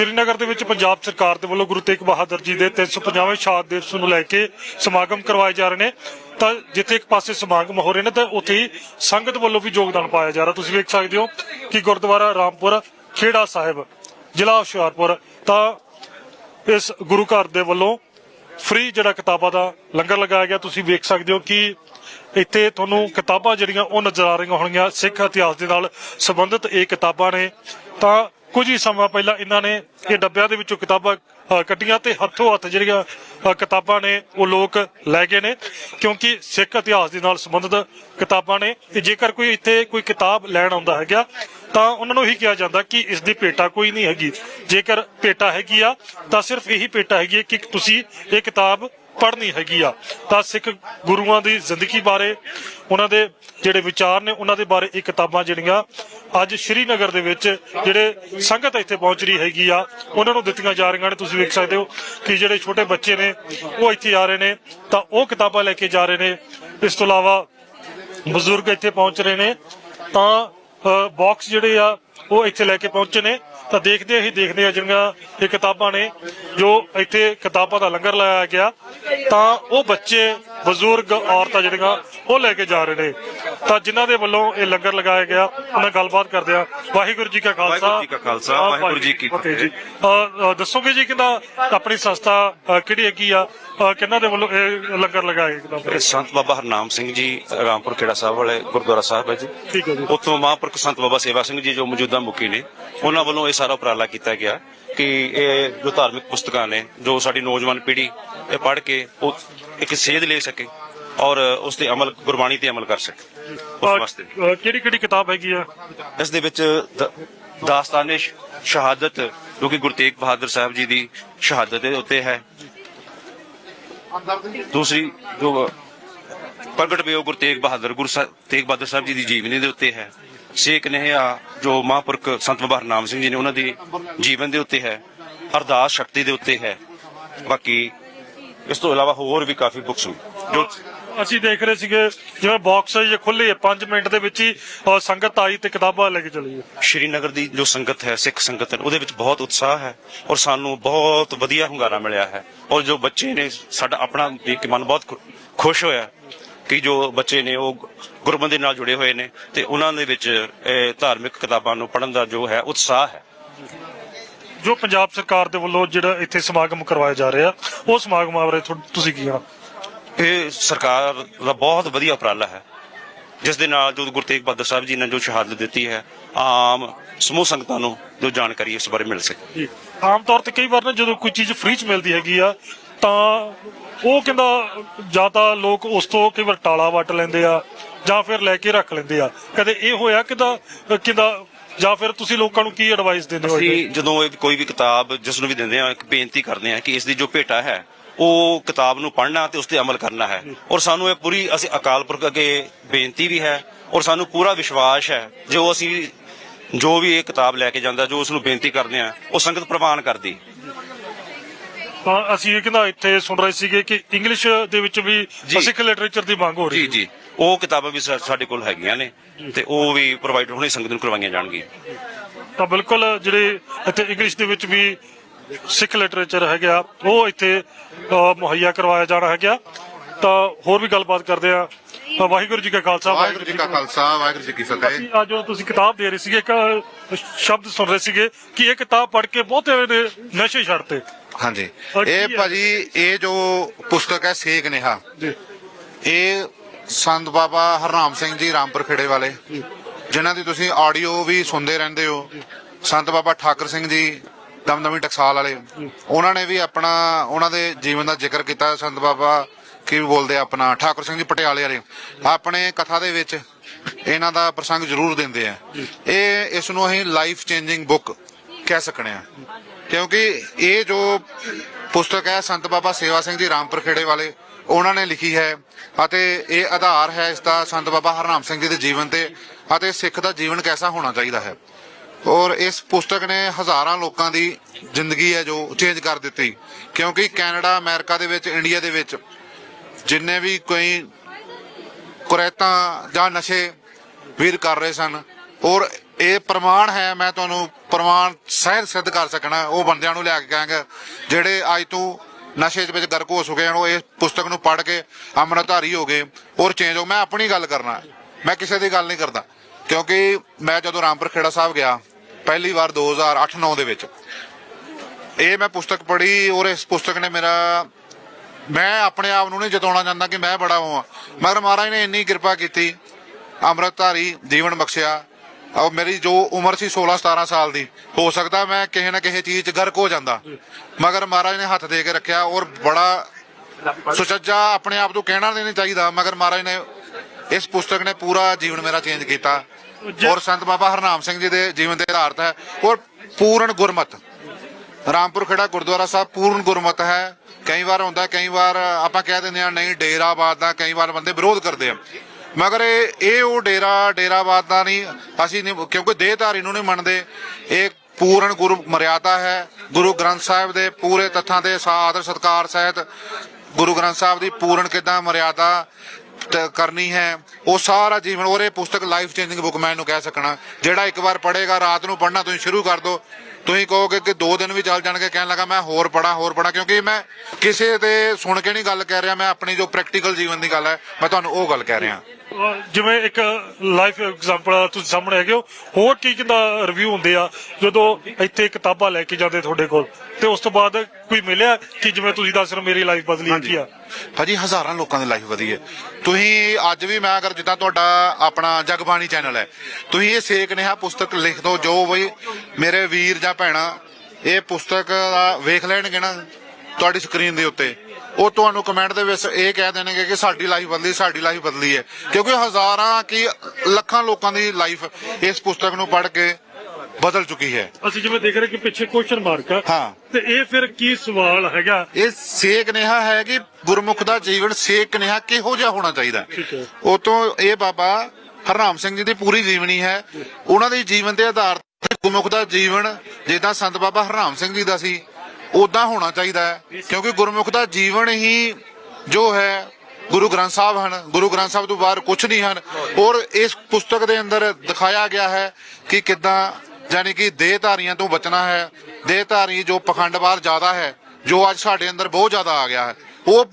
ਸ਼੍ਰੀਨਗਰ ਦੇ ਵਿੱਚ ਪੰਜਾਬ ਸਰਕਾਰ ਦੇ ਵੱਲੋਂ ਗੁਰੂ ਤੇਗ ਬਹਾਦਰ ਜੀ ਦੇ 350ਵੇਂ ਸ਼ਹਾਦਤ ਦਿਵਸ ਨੂੰ ਲੈ ਕੇ ਸਮਾਗਮ ਕਰਵਾਏ ਜਾ ਰਹੇ ਨੇ। ਤਾਂ ਜਿੱਥੇ ਇੱਕ ਪਾਸੇ ਸਮਾਗਮ ਹੋ ਰਹੇ ਨੇ, ਤਾਂ ਉੱਥੇ ਹੀ ਸੰਗਤ ਵੱਲੋਂ ਵੀ ਯੋਗਦਾਨ ਪਾਇਆ ਜਾ ਰਿਹਾ। ਤੁਸੀਂ ਵੇਖ ਸਕਦੇ ਹੋ ਕਿ ਗੁਰਦੁਆਰਾ ਰਾਮਪੁਰ, ਖੇੜਾ ਸਾਹਿਬ, ਜ਼ਿਲ੍ਹਾ ਹੁਸ਼ਿਆਰਪੁਰ, ਤਾਂ ਇਸ ਗੁਰੂ ਘਰ ਦੇ ਵੱਲੋਂ ਫ੍ਰੀ ਜਿਹੜਾ ਕਿਤਾਬਾਂ ਦਾ ਲੰਗਰ ਲਗਾਇਆ ਗਿਆ। ਤੁਸੀਂ ਵੇਖ ਸਕਦੇ ਹੋ ਕਿ ਇੱਥੇ ਤੁਹਾਨੂੰ ਕਿਤਾਬਾਂ ਜਿਹੜੀਆਂ ਉਹ ਨਜ਼ਰ ਆ ਰਹੀਆਂ ਹੋਣਗੀਆਂ। ਸਿੱਖ ਇਤਿਹਾਸ ਦੇ ਨਾਲ ਸੰਬੰਧਿਤ ਇਹ ਕਿਤਾਬਾਂ ਨੇ। ਤਾਂ ਕੁਝ ਹੀ ਸਮਾਂ ਪਹਿਲਾਂ ਇਹਨਾਂ ਨੇ ਇਹ ਡੱਬਿਆਂ ਦੇ ਵਿੱਚੋਂ ਕਿਤਾਬਾਂ ਅ, ਤੇ ਹੱਥੋਂ ਹੱਥ ਜਿਹੜੀਆਂ ਕਿਤਾਬਾਂ ਨੇ ਉਹ ਲੋਕ ਲੈ ਗਏ ਨੇ ਕਿਉਂਕਿ ਸਿੱਖ ਇਤਿਹਾਸ ਦੇ ਨਾਲ ਸੰਬੰਧਿਤ ਕਿਤਾਬਾਂ ਨੇ ਤੇ ਜੇਕਰ ਕੋਈ ਇੱਥੇ ਕੋਈ ਕਿਤਾਬ ਲੈਣ ਆਉਂਦਾ ਹੈਗਾ ਤਾਂ ਉਹਨਾਂ ਨੂੰ ਹੀ ਕਿਹਾ ਜਾਂਦਾ ਕਿ ਇਸ ਦੀ ਭੇਟਾ ਕੋਈ ਨਹੀਂ ਹੈਗੀ। ਜੇਕਰ ਭੇਟਾ ਹੈਗੀ ਆ ਤਾਂ ਸਿਰਫ ਇਹੀ ਭੇਟਾ ਹੈਗੀ ਹੈ ਕਿ ਤੁਸੀਂ ਇਹ ਕਿਤਾਬ ਪੜ੍ਹਨੀ ਹੈਗੀ ਆ, ਤਾਂ ਸਿੱਖ ਗੁਰੂਆਂ ਦੀ ਜ਼ਿੰਦਗੀ ਬਾਰੇ ਉਹਨਾਂ ਦੇ ਜਿਹੜੇ ਵਿਚਾਰ ਨੇ, ਉਹਨਾਂ ਦੇ ਬਾਰੇ ਇਹ ਕਿਤਾਬਾਂ ਜਿਹੜੀਆਂ ਅੱਜ ਸ਼੍ਰੀਨਗਰ ਦੇ ਵਿੱਚ ਜਿਹੜੇ ਸੰਗਤ ਇੱਥੇ ਪਹੁੰਚ ਰਹੀ ਹੈਗੀ ਆ, ਉਹਨਾਂ ਨੂੰ ਦਿੱਤੀਆਂ ਜਾ ਰਹੀਆਂ ਨੇ। ਤੁਸੀਂ ਵੇਖ ਸਕਦੇ ਹੋ ਕਿ ਜਿਹੜੇ ਛੋਟੇ ਬੱਚੇ ਨੇ, ਉਹ ਇੱਥੇ ਆ ਰਹੇ ਨੇ, ਤਾਂ ਉਹ ਕਿਤਾਬਾਂ ਲੈ ਕੇ ਜਾ ਰਹੇ ਨੇ। ਇਸ ਤੋਂ ਇਲਾਵਾ ਬਜ਼ੁਰਗ ਇੱਥੇ ਪਹੁੰਚ ਰਹੇ ਨੇ, ਤਾਂ ਬਾਕਸ ਜਿਹੜੇ ਆ, ਉਹ ਇੱਥੇ ਲੈ ਕੇ ਪਹੁੰਚੇ ਨੇ। ਤਾਂ ਦੇਖਦੇ ਹੀ ਦੇਖਦੇ ਆ ਜਿਹੜੀਆਂ ਇਹ ਕਿਤਾਬਾਂ ਨੇ, ਜੋ ਇੱਥੇ ਕਿਤਾਬਾਂ ਦਾ ਲੰਗਰ ਲਾਇਆ ਗਿਆ, ਤਾਂ ਉਹ ਬੱਚੇ, ਬਜ਼ੁਰਗ ਔਰਤਾਂ ਜਿਹੜੀਆਂ, ਉਹ ਲੈ ਕੇ ਜਾ ਰਹੇ ਨੇ। ਤਾਂ ਜਿਨ੍ਹਾਂ ਦੇ ਵੱਲੋਂ ਇਹ ਲੰਗਰ ਲਗਾਇਆ ਗਿਆ ਉਹਨਾਂ ਗੱਲਬਾਤ ਕਰਦੇ ਆ ਵਾਹਿਗੁਰੂ ਜੀ ਕਾ ਖਾਲਸਾ। ਵਾਹਿਗੁਰੂ ਜੀ ਕਾ ਖਾਲਸਾ, ਵਾਹਿਗੁਰੂ ਜੀ ਕੀ ਫਤਿਹ। ਦੱਸੋਗੇ ਜੀ। ਕਿੰਦਾ ਆਪਣੀ ਸੰਸਥਾ ਕਿਹੜੀ ਹੈਗੀ ਆ? ਅ, ਕਿਹਨਾਂ ਦੇ ਵੱਲੋਂ ਇਹ ਲੰਗਰ ਲਗਾਇਆ ਗਿਆ? ਸੰਤ ਬਾਬਾ ਹਰਨਾਮ ਸਿੰਘ ਜੀ ਰਾਮਪੁਰ ਖੇੜਾ ਸਾਹਿਬ ਵਾਲੇ ਗੁਰਦੁਆਰਾ ਸਾਹਿਬ ਹੈ ਜੀ। ਠੀਕ ਹੈ ਜੀ। ਉੱਥੋਂ ਮਹਾਂਪੁਰਖ ਸੰਤ ਬਾਬਾ ਸੇਵਾ ਸਿੰਘ ਜੀ ਜੋ ਮੌਜੂਦਾ ਮੁਖੀ ਨੇ ਉਹਨਾਂ ਵੱਲੋਂ ਇਹ ਸਾਰਾ ਉਪਰਾਲਾ ਕੀਤਾ ਗਿਆ ਕਿ ਇਹ ਜੋ ਧਾਰਮਿਕ ਪੁਸਤਕਾਂ ਨੇ ਜੋ ਸਾਡੀ ਨੌਜਵਾਨ ਪੀੜ੍ਹੀ ਇਹ ਪੜ੍ਹ ਕੇ ਉਹ ਇੱਕ ਸੇਧ ਲੈ ਸਕੇ। ਔਰ ਉਸ ਤੇ ਅਮਲ ਗੁਰਬਾਣੀ ਤੇ ਅਮਲ ਕਰ ਸਕੇ। ਉਸ ਵਾਸਤੇ। ਕਿਹੜੀ ਕਿਹੜੀ ਕਿਤਾਬ ਹੈਗੀ ਆ? ਇਸ ਦੇ ਵਿੱਚ ਦਾਸਤਾਨੇ ਸ਼ਹਾਦਤ ਜੋ ਕਿ ਗੁਰੂ ਤੇਗ ਬਹਾਦਰ ਸਾਹਿਬ ਜੀ ਦੀ ਸ਼ਹਾਦਤ ਦੇ ਉੱਤੇ ਹੈ। ਦੂਸਰੀ ਜੋ ਪ੍ਰਗਟ ਵਿਓ ਗੁਰੂ ਤੇਗ ਬਹਾਦਰ ਗੁਰੂ ਤੇਗ ਬਹਾਦਰ ਸਾਹਿਬ ਜੀ ਦੀ ਜੀਵਨੀ ਦੇ ਉੱਤੇ ਹੈ। ਸੇਕ ਨਹਿਆ ਜੋ ਮਹਾਂਪੁਰਖ ਸੰਤ ਬਾਬਾ ਹਰਨਾਮ ਸਿੰਘ ਜੀ ਨੇ ਉਹਨਾਂ ਦੀ ਜੀਵਨ ਦੇ ਉੱਤੇ ਹੈ। ਅਰਦਾਸ ਸ਼ਕਤੀ ਦੇ ਉੱਤੇ ਹੈ। ਬਾਕੀ ਇਸ ਤੋਂ ਇਲਾਵਾ ਹੋਰ ਵੀ ਕਾਫੀ ਬੁੱਕਸ ਨੇ ਜੋ ਅਸੀਂ ਦੇਖ ਰਹੇ ਸੀਗੇ ਜਿਵੇਂ ਬਾਕਸ ਜੇ ਖੁੱਲੇ 5 ਮਿੰਟ ਦੇ ਵਿੱਚ ਹੀ ਅ, ਸੰਗਤ ਆਈ ਤੇ ਕਿਤਾਬਾਂ ਲੈ ਕੇ ਚਲੀ ਗਈ ਸ਼੍ਰੀਨਗਰ ਦੀ ਜੋ ਸੰਗਤ ਹੈ ਸਿੱਖ ਸੰਗਤ ਹੈ ਉਹਦੇ ਵਿੱਚ ਬਹੁਤ ਉਤਸ਼ਾਹ ਹੈ ਔਰ ਸਾਨੂੰ ਬਹੁਤ ਵਧੀਆ ਹੁੰਗਾਰਾ ਮਿਲਿਆ ਹੈ। ਔਰ ਜੋ ਬੱਚੇ ਨੇ ਸਾਡਾ ਆਪਣਾ ਦੇਖ ਕੇ ਮਨ ਬਹੁਤ ਖੁ- ਖੁਸ਼ ਹੋਇਆ ਕਿ ਜੋ ਬੱਚੇ ਨੇ ਉਹ ਗੁਰਬੰਦੀ ਨਾਲ ਜੁੜੇ ਹੋਏ ਨੇ ਤੇ ਉਹਨਾਂ ਦੇ ਵਿੱਚ ਇਹ ਧਾਰਮਿਕ ਕਿਤਾਬਾਂ ਨੂੰ ਪੜ੍ਹਨ ਦਾ ਜੋ ਹੈ ਉਤਸ਼ਾਹ ਹੈ। ਜੋ ਪੰਜਾਬ ਸਰਕਾਰ ਦੇ ਵੱਲੋਂ ਜਿਹੜਾ ਇੱਥੇ ਸਮਾਗਮ ਕਰਵਾਇਆ ਜਾ ਰਿਹਾ ਉਹ ਸਮਾਗਮ ਬਾਰੇ ਤੁਸੀਂ ਕੀ ਕਹਿਣਾ? ਇਹ ਸਰਕਾਰ ਦਾ ਬਹੁਤ ਵਧੀਆ ਉਪਰਾਲਾ ਹੈ ਜਿਸ ਦੇ ਨਾਲ ਜੋ ਗੁਰੂ ਤੇਗ ਬਹਾਦਰ ਸਾਹਿਬ ਜੀ ਨੇ ਜੋ ਸ਼ਹਾਦਤ ਦਿੱਤੀ ਹੈ ਆਮ ਸਮੂਹ ਸੰਗਤਾਂ ਨੂੰ ਜੋ ਜਾਣਕਾਰੀ ਇਸ ਬਾਰੇ ਮਿਲ ਸਕੇ। ਜੀ ਆਮ ਤੌਰ ਤੇ ਕਈ ਵਾਰ ਨਾ ਜਦੋਂ ਕੋਈ ਚੀਜ਼ ਫ੍ਰੀ ਚ ਮਿਲਦੀ ਹੈਗੀ ਆ ਤਾਂ ਉਹ ਕਹਿੰਦਾ ਜਾਂ ਤਾਂ ਲੋਕ ਉਸ ਤੋਂ ਕਈ ਵਾਰ ਟਾਲਾ ਵੱਟ ਲੈਂਦੇ ਆ ਜਾਂ ਫਿਰ ਲੈ ਕੇ ਰੱਖ ਲੈਂਦੇ ਆ। ਕਦੇ ਇਹ ਹੋਇਆ ਕਿਦਾ ਕਿਦਾ ਜਾਂ ਫਿਰ ਤੁਸੀਂ ਲੋਕਾਂ ਨੂੰ ਕੀ ਐਡਵਾਈਸ ਦਿੰਦੇ ਹੋ ਅਸੀਂ ਜਦੋਂ ਕੋਈ ਵੀ ਕਿਤਾਬ ਜਿਸ ਨੂੰ ਵੀ ਦਿੰਦੇ ਆ ਇੱਕ ਬੇਨਤੀ ਕਰਦੇ ਆ ਕਿ ਇਸ ਦੀ ਜੋ ਭੇਟਾ ਹੈ ਉਹ ਕਿਤਾਬ ਨੂੰ ਪੜ੍ਹਨਾ ਤੇ ਉਸ ਤੇ ਅਮਲ ਕਰਨਾ ਹੈ। ਔਰ ਸਾਨੂੰ ਇਹ ਪੂਰੀ ਅਸੀਂ ਅਕਾਲ ਪੁਰਖ ਅੱਗੇ ਬੇਨਤੀ ਵੀ ਹੈ ਔਰ ਸਾਨੂੰ ਪੂਰਾ ਵਿਸ਼ਵਾਸ ਹੈ ਜੋ ਅਸੀਂ ਜੋ ਵੀ ਇਹ ਕਿਤਾਬ ਲੈ ਕੇ ਜਾਂਦਾ ਜੋ ਉਸ ਨੂੰ ਬੇਨਤੀ ਕਰਦੇ ਆ ਉਹ ਸੰਗਤ ਪ੍ਰਵਾਨ ਕਰਦੀ। ਤਾਂ ਅਸੀਂ ਇਹ ਕਹਿੰਦਾ ਇੱਥੇ ਸੁਣ ਰਹੇ ਸੀਗੇ ਕਿ ਇੰਗਲਿਸ਼ ਦੇ ਵਿੱਚ ਵੀ। ਸਿੱਖ ਲਿਟਰੇਚਰ ਦੀ ਮੰਗ ਹੋ ਰਹੀ ਜੀ ਹੈ। ਜੀ। ਉਹ ਕਿਤਾਬਾਂ ਵੀ ਸਾਡੇ ਕੋਲ ਹੈਗੀਆਂ ਨੇ ਤੇ ਉਹ ਵੀ ਪ੍ਰੋਵਾਈਡ ਹੋਣੀ ਸੰਗਤ ਨੂੰ ਕਰਵਾਈਆਂ ਜਾਣਗੀਆਂ। ਤਾਂ ਬਿਲਕੁਲ ਜਿਹੜੇ ਇੱਥੇ ਇੰਗਲਿਸ਼ ਦੇ ਵਿੱਚ ਵੀ ਸਿੱਖ ਲਿਟਰੇਚਰ ਹੈਗਾ ਉਹ ਇੱਥੇ ਮੁਹੱਈਆ ਕਰਵਾਇਆ ਜਾਣਾ ਹੈਗਾ। ਤਾਂ ਹੋਰ ਵੀ ਗੱਲਬਾਤ ਕਰਦੇ ਆ। ਤਾਂ ਵਾਹਿਗੁਰੂ ਜੀ ਕਾ ਖਾਲਸਾ ਵਾਹਿਗੁਰੂ ਜੀ ਕਾ ਖਾਲਸਾ ਵਾਹਿਗੁਰੂ ਜੀ ਕੀ ਫਤਿਹ। ਅਸੀਂ ਅੱਜ ਜੋ ਤੁਸੀਂ ਕਿਤਾਬ ਦੇ ਰਹੇ ਸੀਗੇ ਇੱਕ ਸ਼ਬਦ ਸੁਣ ਰਹੇ ਸੀਗੇ ਕਿ ਇਹ ਕਿਤਾਬ ਪੜ੍ਹ ਕੇ ਬਹੁਤੇ ਨੇ ਨਸ਼ੇ ਛੱਡਤੇ। ਹਾਂਜੀ। ਇਹ? ਭਾਜੀ ਇਹ ਜੋ ਪੁਸਤਕ ਹੈ ਸੇਕ ਨੇਹਾ। ਇਹ ਸੰਤ ਬਾਬਾ ਹਰਨਾਮ ਸਿੰਘ ਜੀ ਰਾਮਪੁਰ ਖੇੜੇ ਵਾਲੇ ਜਿਨ੍ਹਾਂ ਦੀ ਤੁਸੀਂ ਆਡੀਓ ਵੀ ਸੁਣਦੇ ਰਹਿੰਦੇ ਹੋ। ਸੰਤ ਬਾਬਾ ਠਾਕਰ ਸਿੰਘ ਜੀ ਦਮਦਮੀ ਟਕਸਾਲ ਵਾਲੇ। ਉਹਨਾਂ ਨੇ ਵੀ ਆਪਣਾ, ਉਹਨਾਂ ਦੇ ਜੀਵਨ ਦਾ ਜ਼ਿਕਰ ਕੀਤਾ, ਸੰਤ ਬਾਬਾ ਕੀ ਬੋਲਦੇ ਆਪਣਾ, ਠਾਕੁਰ ਸਿੰਘ ਜੀ ਪਟਿਆਲੇ ਵਾਲੇ। ਆਪਣੇ ਕਥਾ ਦੇ ਵਿੱਚ ਇਹਨਾਂ ਦਾ ਪ੍ਰਸੰਗ ਜ਼ਰੂਰ ਦਿੰਦੇ ਆ। ਇਹ, ਇਸ ਨੂੰ ਅਸੀਂ ਲਾਈਫ ਚੇਂਜਿੰਗ ਬੁੱਕ ਕਹਿ ਸਕਣੇ ਆ। ਕਿਉਂਕਿ ਇਹ ਜੋ ਪੁਸਤਕ ਹੈ, ਸੰਤ ਬਾਬਾ ਸੇਵਾ ਸਿੰਘ ਜੀ ਰਾਮਪੁਰ ਖੇੜੇ ਵਾਲੇ, ਉਹਨਾਂ ਨੇ ਲਿਖੀ ਹੈ ਅਤੇ ਇਹ ਆਧਾਰ ਹੈ ਇਸ ਦਾ ਸੰਤ ਬਾਬਾ ਹਰਨਾਮ ਸਿੰਘ ਜੀ ਦੇ ਜੀਵਨ ਤੇ ਅਤੇ ਸਿੱਖ ਦਾ ਜੀਵਨ ਕੈਸਾ ਹੋਣਾ ਚਾਹੀਦਾ ਹੈ। ਔਰ ਇਸ ਪੁਸਤਕ ਨੇ ਹਜ਼ਾਰਾਂ ਲੋਕਾਂ ਦੀ ਜ਼ਿੰਦਗੀ ਹੈ ਜੋ ਚੇਂਜ ਕਰ ਦਿੱਤੀ। ਕਿਉਂਕਿ ਕੈਨੇਡਾ, ਅਮਰੀਕਾ ਦੇ ਵਿੱਚ, ਇੰਡੀਆ ਦੇ ਵਿੱਚ ਜਿੰਨੇ ਵੀ ਕੋਈ ਕੁਰੈਤਾਂ ਜਾਂ ਨਸ਼ੇ ਵੀਰ ਕਰ ਰਹੇ ਸਨ, ਔਰ ਇਹ ਪ੍ਰਮਾਣ ਹੈ, ਮੈਂ ਤੁਹਾਨੂੰ ਪ੍ਰਮਾਣ ਸਹਿਤ ਸਿੱਧ ਕਰ ਸਕਣਾ, ਉਹ ਬੰਦਿਆਂ ਨੂੰ ਲਿਆ ਕੇ ਕਹਾਂਗਾ, ਜਿਹੜੇ ਅੱਜ ਤੋਂ ਨਸ਼ੇ ਦੇ ਵਿੱਚ ਗਰਕ ਹੋ ਚੁੱਕੇ ਹਨ, ਉਹ ਇਸ ਪੁਸਤਕ ਨੂੰ ਪੜ੍ਹ ਕੇ ਅੰਮ੍ਰਿਤਧਾਰੀ ਹੋ ਗਏ, ਔਰ ਚੇਂਜ ਹੋ ਮੈਂ ਆਪਣੀ ਗੱਲ ਕਰਨਾ, ਮੈਂ ਕਿਸੇ ਦੀ ਗੱਲ ਨਹੀਂ ਕਰਦਾ, ਕਿਉਂਕਿ ਮੈਂ ਜਦੋਂ ਰਾਮਪੁਰ ਖੇੜਾ ਸਾਹਿਬ ਗਿਆ ਪਹਿਲੀ ਵਾਰ 2008-9 ਦੇ ਵਿੱਚ। ਇਹ ਮੈਂ ਪੁਸਤਕ ਪੜ੍ਹੀ, ਔਰ ਇਸ ਪੁਸਤਕ ਨੇ ਮੇਰਾ, ਮੈਂ ਆਪਣੇ ਆਪ ਨੂੰ ਨਹੀਂ ਜਤਾਉਣਾ ਚਾਹੁੰਦਾ ਕਿ ਮੈਂ ਬੜਾ ਹਾਂ ਮਗਰ ਮਹਾਰਾਜ ਨੇ ਇੰਨੀ ਕਿਰਪਾ ਕੀਤੀ, ਅੰਮ੍ਰਿਤਧਾਰੀ ਜੀਵਨ ਬਖਸ਼ਿਆ। ਔਰ ਮੇਰੀ ਜੋ ਉਮਰ ਸੀ 16 17 ਸਾਲ ਦੀ, ਹੋ ਸਕਦਾ ਮੈਂ ਕਿਸੇ ਨਾ ਕਿਸੇ ਚੀਜ਼ 'ਚ ਗਰਕ ਹੋ ਜਾਂਦਾ। ਮਗਰ ਮਹਾਰਾਜ ਨੇ ਹੱਥ ਦੇ ਕੇ ਰੱਖਿਆ, ਔਰ ਬੜਾ ਸੁਚੱਜਾ ਆਪਣੇ ਆਪ ਤੋਂ ਕਹਿਣਾ ਨਹੀਂ ਚਾਹੀਦਾ। ਮਗਰ ਮਹਾਰਾਜ ਨੇ ਇਸ ਪੁਸਤਕ ਨੇ ਪੂਰਾ ਜੀਵਨ ਮੇਰਾ ਚੇਂਜ ਕੀਤਾ। ਔਰ ਸੰਤ ਬਾਬਾ ਹਰਨਾਮ ਸਿੰਘ ਜੀ ਦੇ ਜੀਵਨ ਦੇ ਆਧਾਰਿਤ ਹੈ। ਔਰ ਪੂਰਨ ਗੁਰਮਤ। ਰਾਮਪੁਰ ਖੇੜਾ ਗੁਰਦੁਆਰਾ ਸਾਹਿਬ ਪੂਰਨ ਗੁਰਮਤ ਹੈ। ਕਈ ਵਾਰ ਹੁੰਦਾ, ਕਈ ਵਾਰ ਆਪਾਂ ਕਹਿ ਦਿੰਦੇ ਆ ਨਹੀਂ ਡੇਰਾਬਾਦ ਦਾ ਕਈ ਵਾਰ ਬੰਦੇ ਵਿਰੋਧ ਕਰਦੇ ਆ। ਮਗਰ ਇਹ ਉਹ ਡੇਰਾ ਡੇਰਾਬਾਦ ਦਾ ਨਹੀਂ, ਅਸੀਂ ਨਹੀਂ, ਕਿਉਂਕਿ ਦੇਹਧਾਰੀ ਨੂੰ ਨਹੀਂ ਮੰਨਦੇ। ਇਹ ਪੂਰਨ ਗੁਰੂ ਮਰਿਆਦਾ ਹੈ। ਗੁਰੂ ਗ੍ਰੰਥ ਸਾਹਿਬ ਦੇ ਪੂਰੇ ਤੱਥਾਂ ਦੇ ਆਦਰ ਸਤਕਾਰ ਸਹਿਤ ਗੁਰੂ ਗ੍ਰੰਥ ਸਾਹਿਬ ਦੀ ਪੂਰਨ ਕਿਦਾਂ ਮਰਿਆਦਾ ਕਰਨੀ ਹੈ। ਉਹ ਸਾਰਾ ਜੀਵਨ ਔਰ ਇਹ ਪੁਸਤਕ ਲਾਈਫ ਚੇਂਜਿੰਗ ਬੁੱਕ ਮੈਂ ਇਹਨੂੰ ਕਹਿ ਸਕਣਾ। ਜਿਹੜਾ ਇੱਕ ਵਾਰ ਪੜ੍ਹੇਗਾ, ਰਾਤ ਨੂੰ ਪੜ੍ਹਨਾ, ਤੁਸੀਂ ਸ਼ੁਰੂ ਕਰ ਦਿਓ। ਤੁਸੀਂ ਕਹੋਗੇ ਕਿ ਦੋ ਦਿਨ ਵੀ ਚੱਲ ਜਾਣਗੇ, ਕਹਿਣ ਲੱਗਾ, ਮੈਂ ਹੋਰ ਪੜਾ ਹੋਰ ਪੜਾ ਕਿਉਂਕਿ ਮੈਂ ਕਿਸੇ ਤੇ ਸੁਣ ਕੇ ਨਹੀਂ ਗੱਲ ਕਹਿ ਰਿਹਾ, ਮੈਂ ਆਪਣੀ ਜੋ ਪ੍ਰੈਕਟੀਕਲ ਜੀਵਨ ਦੀ ਗੱਲ ਹੈ, ਮੈਂ ਤੁਹਾਨੂੰ ਉਹ ਗੱਲ ਕਹਿ ਰਿਹਾ। ਜਿਵੇਂ ਇੱਕ ਲਾਈਫ ਐਗਜ਼ਾਮਪਲ ਤੁਸੀਂ ਸਾਹਮਣੇ ਹੈਗੇ ਹੋ ਹੋਰ ਕੀ ਕਿੰਦਾ ਰਿਵਿਊ ਹੁੰਦੇ ਆ ਜਦੋਂ ਇੱਥੇ ਕਿਤਾਬਾਂ ਲੈ ਕੇ ਜਾਂਦੇ ਤੁਹਾਡੇ ਕੋਲ? ਤੇ ਉਸ ਤੋਂ ਬਾਅਦ ਕੋਈ ਮਿਲਿਆ ਕਿ ਜਿਵੇਂ ਤੁਸੀਂ ਦੱਸ ਰਹੇ ਮੇਰੀ ਲਾਈਫ ਬਦਲੀ ਕੀ ਆ? ਭਾਜੀ ਹਜ਼ਾਰਾਂ ਲੋਕਾਂ ਦੀ ਲਾਈਫ ਵਧੀ ਹੈ। ਤੁਸੀਂ ਅੱਜ ਵੀ ਮੈਂ ਅਗਰ ਜਿੱਦਾਂ ਤੁਹਾਡਾ ਆਪਣਾ ਜਗਬਾਣੀ ਚੈਨਲ ਹੈ ਤੁਸੀਂ ਇਹ ਸੇਕ ਨੇਹਾ ਪੁਸਤਕ ਲਿਖ ਦਿਓ ਜੋ ਬਈ ਮੇਰੇ ਵੀਰ ਜਾਂ ਭੈਣਾ ਇਹ ਪੁਸਤਕ ਦਾ ਵੇਖ ਲੈਣਗੇ ਨਾ ਤੁਹਾਡੀ ਸਕਰੀਨ ਦੇ ਉੱਤੇ। ਉਹ ਤੁਹਾਨੂੰ ਕਮੈਂਟ ਦੇ ਵਿੱਚ ਇਹ ਕਹਿ ਦੇਣਗੇ ਕਿ ਸਾਡੀ ਲਾਈਫ ਬਦਲੀ ਸਾਡੀ ਲਾਈਫ ਬਦਲੀ ਹੈ। ਕਿਉਂਕਿ ਹਜ਼ਾਰਾਂ ਕੀ ਲੱਖਾਂ ਲੋਕਾਂ ਦੀ ਲਾਈਫ ਇਸ ਪੁਸਤਕ ਨੂੰ ਪੜ੍ਹ ਕੇ ਬਦਲ ਚੁੱਕੀ ਹੈ। ਅਸੀਂ ਜਿਵੇਂ ਦੇਖ ਰਹੇ ਕਿ ਪਿੱਛੇ ਕੁਐਸਚਨ ਮਾਰਕ ਆ। ਹਾਂ। ਤੇ ਇਹ ਫਿਰ ਕੀ ਸਵਾਲ ਹੈਗਾ? ਇਹ ਸੇਕ ਨੇਹਾ ਹੈ ਕਿ ਗੁਰਮੁਖ ਦਾ ਜੀਵਨ ਸੇਕ ਨੇਹਾ ਕਿਹੋ ਜਿਹਾ ਹੋਣਾ ਚਾਹੀਦਾ। ਉਹ ਤੋਂ ਇਹ ਬਾਬਾ ਹਰਨਾਮ ਸਿੰਘ ਜੀ ਦੀ ਪੂਰੀ ਜੀਵਨੀ ਹੈ। ਉਹਨਾਂ ਦੇ ਜੀਵਨ ਦੇ ਆਧਾਰ ਤੇ ਗੁਰਮੁਖ ਦਾ ਜੀਵਨ ਜਿੱਦਾਂ ਸੰਤ ਬਾਬਾ ਹਰਨਾਮ ਸਿੰਘ ਜੀ ਦਾ ਸੀ ਉਦਾਂ ਹੋਣਾ ਚਾਹੀਦਾ ਹੈ, ਕਿਉਂਕਿ ਗੁਰਮੁਖ ਦਾ ਜੀਵਨ ਹੀ ਜੋ ਹੈ, ਗੁਰੂ ਗ੍ਰੰਥ ਸਾਹਿਬ ਹਨ, ਗੁਰੂ ਗ੍ਰੰਥ ਸਾਹਿਬ ਤੋਂ ਬਾਹਰ ਕੁਝ ਨਹੀਂ ਹਨ। ਔਰ ਇਸ ਪੁਸਤਕ ਦੇ ਅੰਦਰ ਦਿਖਾਇਆ ਗਿਆ ਹੈ ਕਿ ਕਿਦਾਂ, ਯਾਨੀ ਕਿ ਦੇਹਧਾਰੀਆਂ ਤੋਂ ਬਚਣਾ ਹੈ, ਦੇਹਧਾਰੀ ਜੋ ਪਖੰਡਵਾਦ ਜ਼ਿਆਦਾ ਹੈ, ਜੋ ਅੱਜ ਸਾਡੇ ਅੰਦਰ ਬਹੁਤ ਜ਼ਿਆਦਾ ਆ ਗਿਆ ਹੈ, ਉਹ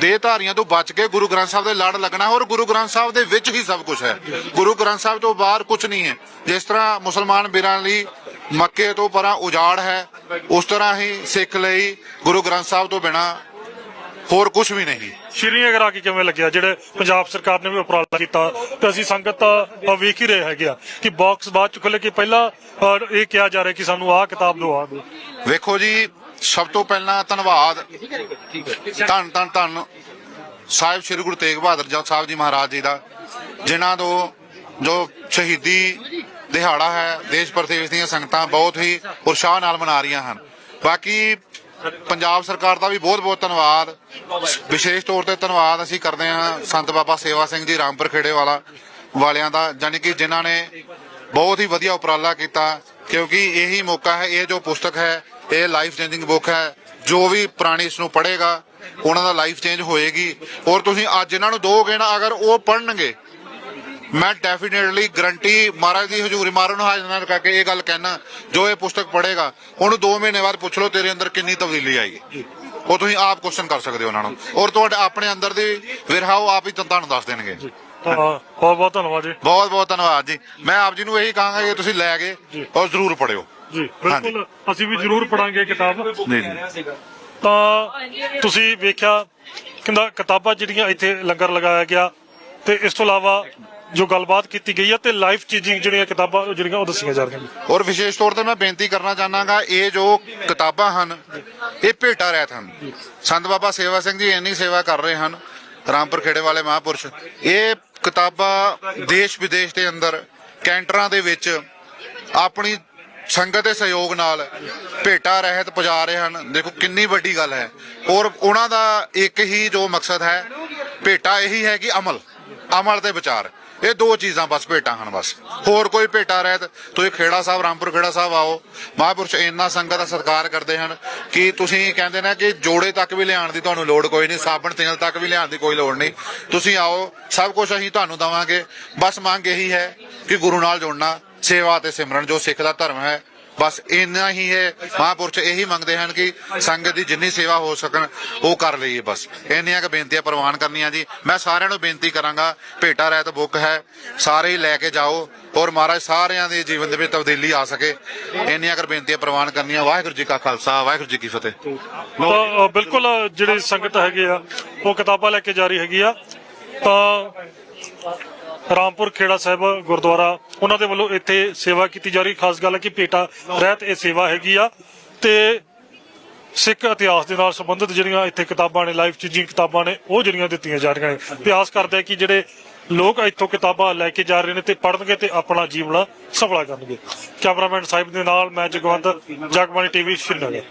ਦੇਹਧਾਰੀਆਂ ਤੋਂ ਬਚ ਕੇ ਗੁਰੂ ਗ੍ਰੰਥ ਸਾਹਿਬ ਦੇ ਲੜ ਲੱਗਣਾ ਔਰ ਗੁਰੂ ਗ੍ਰੰਥ ਸਾਹਿਬ ਦੇ ਵਿੱਚ ਹੀ ਸਭ ਕੁਝ ਹੈ। ਗੁਰੂ ਗ੍ਰੰਥ ਸਾਹਿਬ ਤੋਂ ਬਾਹਰ ਕੁਝ ਨਹੀਂ ਹੈ। ਜਿਸ ਤਰ੍ਹਾਂ ਮੁਸਲਮਾਨ ਵੀਰਾਂ ਲਈ ਮੱਕੇ ਤੋਂ ਪਰਾਂ ਉਜਾੜ ਹੈ ਉਸ ਤਰ੍ਹਾਂ ਹੀ ਸਿੱਖ ਲਈ ਗੁਰੂ ਗ੍ਰੰਥ ਸਾਹਿਬ ਤੋਂ ਬਿਨਾ ਹੋਰ ਕੁਝ ਵੀ ਨਹੀਂ। ਸ਼੍ਰੀਨਗਰ ਆ ਕੇ ਕਿਵੇਂ ਲੱਗਿਆ? ਜਿਹੜੇ ਪੰਜਾਬ ਸਰਕਾਰ ਨੇ ਵੀ ਉਪਰਾਲਾ ਕੀਤਾ ਤੇ ਅਸੀਂ ਸੰਗਤ ਤਾਂ ਵੇਖ ਹੀ ਰਹੇ ਹੈਗੇ ਆ ਕਿ ਬਾਕਸ ਬਾਅਦ ਚ ਖੁੱਲੇ ਕਿ ਪਹਿਲਾਂ ਇਹ ਕਿਹਾ ਜਾ ਰਿਹਾ ਕਿ ਸਾਨੂੰ ਆਹ ਕਿਤਾਬ ਦਿਓ ਦਿਓ। ਵੇਖੋ ਜੀ ਸਭ ਤੋਂ ਪਹਿਲਾਂ ਧੰਨਵਾਦ। ਧੰਨ ਧੰਨ ਧੰਨ। ਸਾਹਿਬ ਸ੍ਰੀ ਗੁਰੂ ਤੇਗ ਬਹਾਦਰ ਜੀ ਸਾਹਿਬ ਜੀ ਮਹਾਰਾਜ ਜੀ ਦਾ ਜਿਨ੍ਹਾਂ ਤੋਂ ਜੋ ਸ਼ਹੀਦੀ ਦਿਹਾੜਾ ਹੈ ਦੇਸ਼ ਪ੍ਰਦੇਸ਼ ਦੀਆਂ ਸੰਗਤਾਂ ਬਹੁਤ ਹੀ ਉਤਸ਼ਾਹ ਨਾਲ ਮਨਾ ਰਹੀਆਂ ਹਨ। ਬਾਕੀ ਪੰਜਾਬ ਸਰਕਾਰ ਦਾ ਵੀ ਬਹੁਤ ਬਹੁਤ ਧੰਨਵਾਦ। ਵਿਸ਼ੇਸ਼ ਤੌਰ ਤੇ ਧੰਨਵਾਦ ਅਸੀਂ ਕਰਦੇ ਹਾਂ ਸੰਤ ਬਾਬਾ ਸੇਵਾ ਸਿੰਘ ਜੀ ਰਾਮਪੁਰ ਖੇੜੇ ਵਾਲਾ ਵਾਲਿਆਂ ਦਾ ਜਾਣੀ ਕਿ ਜਿਨ੍ਹਾਂ ਨੇ ਬਹੁਤ ਹੀ ਵਧੀਆ ਉਪਰਾਲਾ ਕੀਤਾ ਕਿਉਂਕਿ ਇਹੀ ਮੌਕਾ ਹੈ ਇਹ ਜੋ ਪੁਸਤਕ ਹੈ ਇਹ ਲਾਈਫ ਚੇਂਜਿੰਗ ਬੁੱਕ ਹੈ। ਜੋ ਵੀ ਪ੍ਰਾਣੀ ਇਸ ਨੂੰ ਪੜ੍ਹੇਗਾ ਉਹਨਾਂ ਦਾ ਲਾਈਫ ਚੇਂਜ ਹੋਏਗੀ। ਔਰ ਤੁਸੀਂ ਅੱਜ ਇਹਨਾਂ ਨੂੰ ਦੋਗੇ ਨਾ ਅਗਰ ਉਹ ਪੜ੍ਹਨਗੇ ਮੈਂ ਡੈਫੀਨੇਟਲੀ ਗਰੰਟੀ ਮਹਾਰਾਜ ਦੀ ਹਜ਼ੂਰੀ ਮਾਰਨ ਨੂੰ ਹਾਜ਼ਰ ਨਾਲ ਕਰਕੇ ਇਹ ਗੱਲ ਕਹਿਣਾ ਜੋ ਇਹ ਪੁਸਤਕ ਪੜ੍ਹੇਗਾ ਉਹਨੂੰ 2 ਮਹੀਨੇ ਬਾਅਦ ਪੁੱਛ ਲਓ ਤੇਰੇ ਅੰਦਰ ਕਿੰਨੀ ਤਬਦੀਲੀ ਆਏਗੀ। ਉਹ ਤੁਸੀਂ ਆਪ ਕੁਐਸਚਨ ਕਰ ਸਕਦੇ ਹੋ ਉਹਨਾਂ ਨੂੰ। ਔਰ ਤੁਹਾਡੇ ਆਪਣੇ ਅੰਦਰ ਦੀ ਵਿਰਹਾ ਉਹ ਆਪ ਹੀ ਤੁਹਾਨੂੰ ਦੱਸ ਦੇਣਗੇ। ਬਹੁਤ ਬਹੁਤ ਧੰਨਵਾਦ ਜੀ। ਬਹੁਤ ਬਹੁਤ ਧੰਨਵਾਦ ਜੀ। ਮੈਂ ਆਪ ਜੀ ਨੂੰ ਇਹੀ ਕਹਾਂਗਾ ਕਿ ਤੁਸੀਂ ਲੈ ਕੇ ਔਰ ਜ਼ਰੂਰ ਪੜਿਓ ਜੀ ਬਿਲਕੁਲ ਅਸੀਂ ਵੀ ਜ਼ਰੂਰ ਪੜਾਂਗੇ ਕਿਤਾਬ। ਨਹੀਂ ਨਹੀਂ। ਤਾਂ ਤੁਸੀਂ ਵੇਖਿਆ ਕਹਿੰਦਾ ਕਿਤਾਬਾਂ ਜਿਹੜੀਆਂ ਇੱਥੇ ਲੰਗਰ ਲਗਾਇਆ ਗਿਆ ਤੇ ਇਸ ਤੋਂ ਇਲਾਵਾ ਜੋ ਗੱਲਬਾਤ ਕੀਤੀ ਗਈ ਹੈ ਤੇ ਲਾਈਫ ਚੇਂਜਿੰਗ ਜਿਹੜੀਆਂ ਕਿਤਾਬਾਂ ਜਿਹੜੀਆਂ ਉਹ ਦੱਸੀਆਂ ਜਾ ਰਹੀਆਂ ਨੇ। ਔਰ ਵਿਸ਼ੇਸ਼ ਤੌਰ ਤੇ ਮੈਂ ਬੇਨਤੀ ਕਰਨਾ ਚਾਹਨਾਗਾ ਇਹ ਜੋ ਕਿਤਾਬਾਂ ਹਨ ਇਹ ਭੇਟਾ ਰਹਿਤ ਹਨ। ਸੰਤ ਬਾਬਾ ਸੇਵਾ ਸਿੰਘ ਜੀ ਇੰਨੀ ਸੇਵਾ ਕਰ ਰਹੇ ਹਨ ਰਾਮਪੁਰ ਖੇੜੇ ਵਾਲੇ ਮਹਾਪੁਰਸ਼। ਇਹ ਕਿਤਾਬਾਂ ਦੇਸ਼ ਵਿਦੇਸ਼ ਦੇ ਅੰਦਰ ਕੈਂਟਰਾਂ ਦੇ ਵਿੱਚ ਆਪਣੀ ਸੰਗਤ ਦੇ ਸਹਿਯੋਗ ਨਾਲ ਭੇਟਾ, ਰਹਿਤ ਪੁਜਾ ਰਹੇ ਹਨ। ਦੇਖੋ ਕਿੰਨੀ ਵੱਡੀ ਗੱਲ ਹੈ। ਔਰ ਉਹਨਾਂ ਦਾ ਇੱਕ ਹੀ ਜੋ ਮਕਸਦ ਹੈ, ਭੇਟਾ ਇਹੀ ਹੈ ਕਿ ਅਮਲ ਅਮਲ ਦੇ ਵਿਚਾਰ। ਇਹ ਦੋ ਚੀਜ਼ਾਂ ਬਸ ਭੇਟਾਂ ਹਨ ਬਸ। ਹੋਰ ਕੋਈ ਭੇਟਾ, ਰਹਿਤ, ਤੁਸੀਂ ਖੇੜਾ ਸਾਹਿਬ, ਰਾਮਪੁਰ ਖੇੜਾ ਸਾਹਿਬ ਆਓ। ਮਹਾਂਪੁਰਸ਼ ਇੰਨਾ ਸੰਗਤ ਦਾ ਸਤਿਕਾਰ ਕਰਦੇ ਹਨ ਕਿ ਤੁਸੀਂ ਕਹਿੰਦੇ ਨੇ ਕਿ ਜੋੜੇ ਤੱਕ ਵੀ ਲਿਆਉਣ ਦੀ ਤੁਹਾਨੂੰ ਲੋੜ ਕੋਈ ਨਹੀਂ, ਸਾਬਣ, ਤੇਲ ਤੱਕ ਵੀ ਲਿਆਉਣ ਦੀ ਕੋਈ ਲੋੜ ਨਹੀਂ। ਤੁਸੀਂ ਆਓ, ਸਭ ਕੁਝ ਅਸੀਂ ਤੁਹਾਨੂੰ ਦਵਾਂਗੇ। ਬਸ ਮੰਗ ਇਹੀ ਹੈ ਕਿ ਗੁਰੂ ਨਾਲ ਜੋੜਨਾ ਸੇਵਾ ਤੇ ਸਿਮਰਨ ਜੋ ਸਿੱਖ ਦਾ ਧਰਮ ਹੈ, ਬਸ ਇੰਨਾ ਹੀ ਹੈ ਮਹਾਂਪੁਰਸ਼ ਇਹੀ ਮੰਗਦੇ ਹਨ ਕਿ ਸੰਗਤ ਦੀ ਜਿੰਨੀ ਸੇਵਾ ਹੋ ਸਕਣ, ਉਹ ਕਰ ਲਈਏ ਬਸ। ਇੰਨੀਆਂ ਕੁ ਬੇਨਤੀਆਂ ਪ੍ਰਵਾਨ ਕਰਨੀਆਂ ਜੀ। ਮੈਂ ਸਾਰਿਆਂ ਨੂੰ ਬੇਨਤੀ ਕਰਾਂਗਾ, ਭੇਟਾ ਰਹਿਤ ਬੁੱਕ ਹੈ, ਸਾਰੇ ਹੀ ਲੈ ਕੇ ਜਾਓ ਔਰ ਮਹਾਰਾਜ ਸਾਰਿਆਂ ਦੇ ਜੀਵਨ ਦੇ ਵਿੱਚ ਤਬਦੀਲੀ ਆ ਸਕੇ। ਇੰਨੀਆਂ ਕਰ ਬੇਨਤੀਆਂ ਪ੍ਰਵਾਨ ਕਰਨੀਆਂ। ਵਾਹਿਗੁਰੂ ਜੀ ਕਾ ਖਾਲਸਾ, ਵਾਹਿਗੁਰੂ ਜੀ ਕੀ ਫਤਿਹ। ਤਾਂ ਬਿਲਕੁਲ ਜਿਹੜੀ ਸੰਗਤ ਹੈਗੀ ਆ, ਉਹ ਕਿਤਾਬਾਂ ਲੈ ਕੇ ਜਾ ਰਹੀ ਹੈਗੀ ਆ। ਤਾਂ ਰਾਮਪੁਰ ਖੇੜਾ ਸਾਹਿਬ ਗੁਰਦੁਆਰਾ, ਉਹਨਾਂ ਦੇ ਵੱਲੋਂ ਇੱਥੇ ਸੇਵਾ ਕੀਤੀ ਜਾ ਰਹੀ। ਖਾਸ ਗੱਲ ਹੈ ਕਿ ਭੇਟਾ ਰਹਿਤ ਇਹ ਸੇਵਾ ਹੈਗੀ ਆ ਤੇ ਸਿੱਖ ਇਤਿਹਾਸ ਦੇ ਨਾਲ ਸੰਬੰਧਿਤ ਜਿਹੜੀਆਂ ਇੱਥੇ ਕਿਤਾਬਾਂ ਨੇ ਲਾਈਫ ਚੇਂਜਿੰਗ ਕਿਤਾਬਾਂ ਨੇ, ਉਹ ਜਿਹੜੀਆਂ ਦਿੱਤੀਆਂ ਜਾ ਰਹੀਆਂ ਨੇ। ਇਤਿਹਾਸ ਕਰਦੇ ਆ ਕਿ ਜਿਹੜੇ ਲੋਕ ਇੱਥੋਂ ਕਿਤਾਬਾਂ ਲੈ ਕੇ ਜਾ ਰਹੇ ਨੇ ਤੇ ਪੜਨਗੇ ਤੇ ਆਪਣਾ ਜੀਵਨ ਸਫਲਾ ਕਰਨਗੇ। ਕੈਮਰਾਮੈਨ ਸਾਹਿਬ ਦੇ ਨਾਲ ਮੈਂ ਜਗਵੰਤ, ਜਗਬਾਣੀ ਟੀਵੀ, ਸ਼੍ਰੀਨਗਰ।